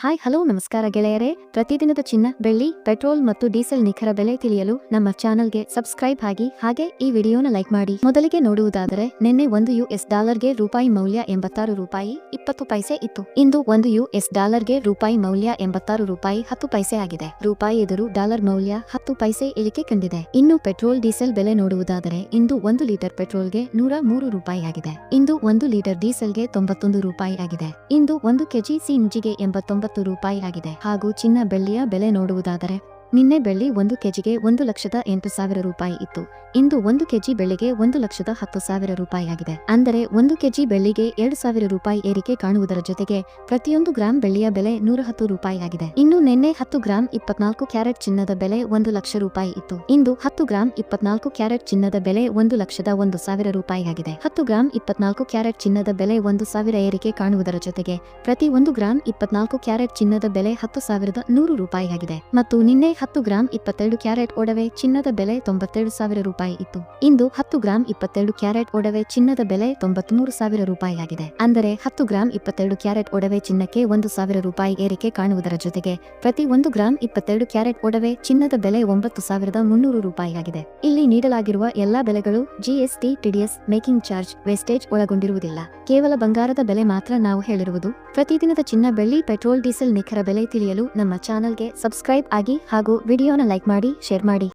Hi, hello, ನಮಸ್ಕಾರ ಗೆಳೆಯರೇ. ಪ್ರತಿದಿನದ ಚಿನ್ನ, ಬೆಳ್ಳಿ, ಪೆಟ್ರೋಲ್ ಮತ್ತು ಡೀಸೆಲ್ ನಿಖರ ಬೆಲೆ ತಿಳಿಯಲು ನಮ್ಮ ಚಾನಲ್ಗೆ ಸಬ್ಸ್ಕ್ರೈಬ್ ಆಗಿ, ಹಾಗೆ ಈ ವಿಡಿಯೋನ ಲೈಕ್ ಮಾಡಿ. ಮೊದಲಿಗೆ ನೋಡುವುದಾದರೆ, ನಿನ್ನೆ ಒಂದು ಯು ಎಸ್ ಡಾಲರ್ಗೆ ರೂಪಾಯಿ ಮೌಲ್ಯ ಎಂಬತ್ತಾರು ರೂಪಾಯಿ ಇಪ್ಪತ್ತು ಪೈಸೆ ಇತ್ತು. ಇಂದು ಒಂದು ಯು ಎಸ್ ಡಾಲರ್ಗೆ ರೂಪಾಯಿ ಮೌಲ್ಯ ಎಂಬತ್ತಾರು ರೂಪಾಯಿ ಹತ್ತು ಪೈಸೆ ಆಗಿದೆ. ರೂಪಾಯಿ ಎದುರು ಡಾಲರ್ ಮೌಲ್ಯ ಹತ್ತು ಪೈಸೆ ಇಳಿಕೆ ಕಂಡಿದೆ. ಇನ್ನು ಪೆಟ್ರೋಲ್, ಡೀಸೆಲ್ ಬೆಲೆ ನೋಡುವುದಾದರೆ, ಇಂದು ಒಂದು ಲೀಟರ್ ಪೆಟ್ರೋಲ್ಗೆ ನೂರ ಮೂರು ರೂಪಾಯಿ ಆಗಿದೆ. ಇಂದು ಒಂದು ಲೀಟರ್ ಡೀಸೆಲ್ಗೆ ತೊಂಬತ್ತೊಂದು ರೂಪಾಯಿ ಆಗಿದೆ. ಇಂದು ಒಂದು ಕೆಜಿ ಸಿಂಜಿಗೆ ಎಂಬತ್ತೊಂಬತ್ತು ರೂಪಾಯಿ ಆಗಿದೆ ಹಾಗೂ ಚಿನ್ನ ಬೆಳ್ಳಿಯ ಬೆಲೆ ನೋಡುವುದಾದರೆ ನಿನ್ನೆ ಬೆಳ್ಳಿ ಒಂದು ಕೆಜಿಗೆ ಒಂದು ಲಕ್ಷದ ಎಂಟು ಸಾವಿರ ರೂಪಾಯಿ ಇತ್ತು. ಇಂದು ಒಂದು ಕೆಜಿ ಬೆಳ್ಳಿಗೆ ಒಂದು ಲಕ್ಷದ ಹತ್ತು ಸಾವಿರ ರೂಪಾಯಿಯಾಗಿದೆ. ಅಂದರೆ ಒಂದು ಕೆಜಿ ಬೆಳ್ಳಿಗೆ ಎರಡು ಸಾವಿರ ರೂಪಾಯಿ ಏರಿಕೆ ಕಾಣುವುದರ ಜೊತೆಗೆ ಪ್ರತಿಯೊಂದು ಗ್ರಾಂ ಬೆಳ್ಳಿಯ ಬೆಲೆ ನೂರ ಹತ್ತು ರೂಪಾಯಿಯಾಗಿದೆ. ಇನ್ನು ನಿನ್ನೆ ಹತ್ತು ಗ್ರಾಂ ಇಪ್ಪತ್ನಾಲ್ಕು ಕ್ಯಾರೆಟ್ ಚಿನ್ನದ ಬೆಲೆ ಒಂದು ಲಕ್ಷ ರೂಪಾಯಿ ಇತ್ತು. ಇಂದು ಹತ್ತು ಗ್ರಾಂ ಇಪ್ಪತ್ನಾಲ್ಕು ಕ್ಯಾರೆಟ್ ಚಿನ್ನದ ಬೆಲೆ ಒಂದು ಲಕ್ಷದ ಒಂದು ಸಾವಿರ ರೂಪಾಯಿಯಾಗಿದೆ. ಹತ್ತು ಗ್ರಾಂ ಇಪ್ಪತ್ನಾಲ್ಕು ಕ್ಯಾರೆಟ್ ಚಿನ್ನದ ಬೆಲೆ ಒಂದು ಸಾವಿರ ಏರಿಕೆ ಕಾಣುವುದರ ಜೊತೆಗೆ ಪ್ರತಿ ಒಂದು ಗ್ರಾಂ ಇಪ್ಪತ್ನಾಲ್ಕು ಕ್ಯಾರೆಟ್ ಚಿನ್ನದ ಬೆಲೆ ಹತ್ತು ಸಾವಿರದ ನೂರು ರೂಪಾಯಿಯಾಗಿದೆ. ಮತ್ತು ನಿನ್ನೆ ಹತ್ತು ಗ್ರಾಂ ಇಪ್ಪತ್ತೆರಡು ಕ್ಯಾರೆಟ್ ಒಡವೆ, ಚಿನ್ನದ ಬೆಲೆ ತೊಂಬತ್ತೆರಡು ಸಾವಿರ ರೂಪಾಯಿ ಇತ್ತು. ಇಂದು ಹತ್ತು ಗ್ರಾಂ ಇಪ್ಪತ್ತೆರಡು ಕ್ಯಾರೆಟ್ ಒಡವೆ, ಚಿನ್ನದ ಬೆಲೆ ತೊಂಬತ್ಮೂರು ಸಾವಿರ ರೂಪಾಯಿ ಆಗಿದೆ ಅಂದರೆ ಹತ್ತು ಗ್ರಾಂ ಇಪ್ಪತ್ತೆರಡು ಕ್ಯಾರೆಟ್ ಒಡವೆ ಚಿನ್ನಕ್ಕೆ ಒಂದು ಸಾವಿರ ರೂಪಾಯಿ ಏರಿಕೆ ಕಾಣುವುದರ ಜೊತೆಗೆ ಪ್ರತಿ ಒಂದು ಗ್ರಾಂ ಇಪ್ಪತ್ತೆರಡು ಕ್ಯಾರೆಟ್ ಒಡವೆ, ಚಿನ್ನದ ಬೆಲೆ ಒಂಬತ್ತು ಸಾವಿರದ ಮುನ್ನೂರು ರೂಪಾಯಿ ಆಗಿದೆ ಇಲ್ಲಿ ನೀಡಲಾಗಿರುವ ಎಲ್ಲಾ ಬೆಲೆಗಳು GST TDS making charge, wastage ಒಳಗೊಂಡಿರುವುದಿಲ್ಲ. ಕೇವಲ ಬಂಗಾರದ ಬೆಲೆ ಮಾತ್ರ ನಾವು ಹೇಳಿರುವುದು. ಪ್ರತಿದಿನದ ಚಿನ್ನ ಬೆಳ್ಳಿ, ಪೆಟ್ರೋಲ್, ಡೀಸೆಲ್ ನಿಖರ ಬೆಲೆ ತಿಳಿಯಲು ನಮ್ಮ ಚಾನಲ್ಗೆ ಸಬ್ಸ್ಕ್ರೈಬ್ ಆಗಿ ಹಾಗೂ ವಿಡಿಯೋನ ಲೈಕ್ ಮಾಡಿ ಶೇರ್ ಮಾಡಿ.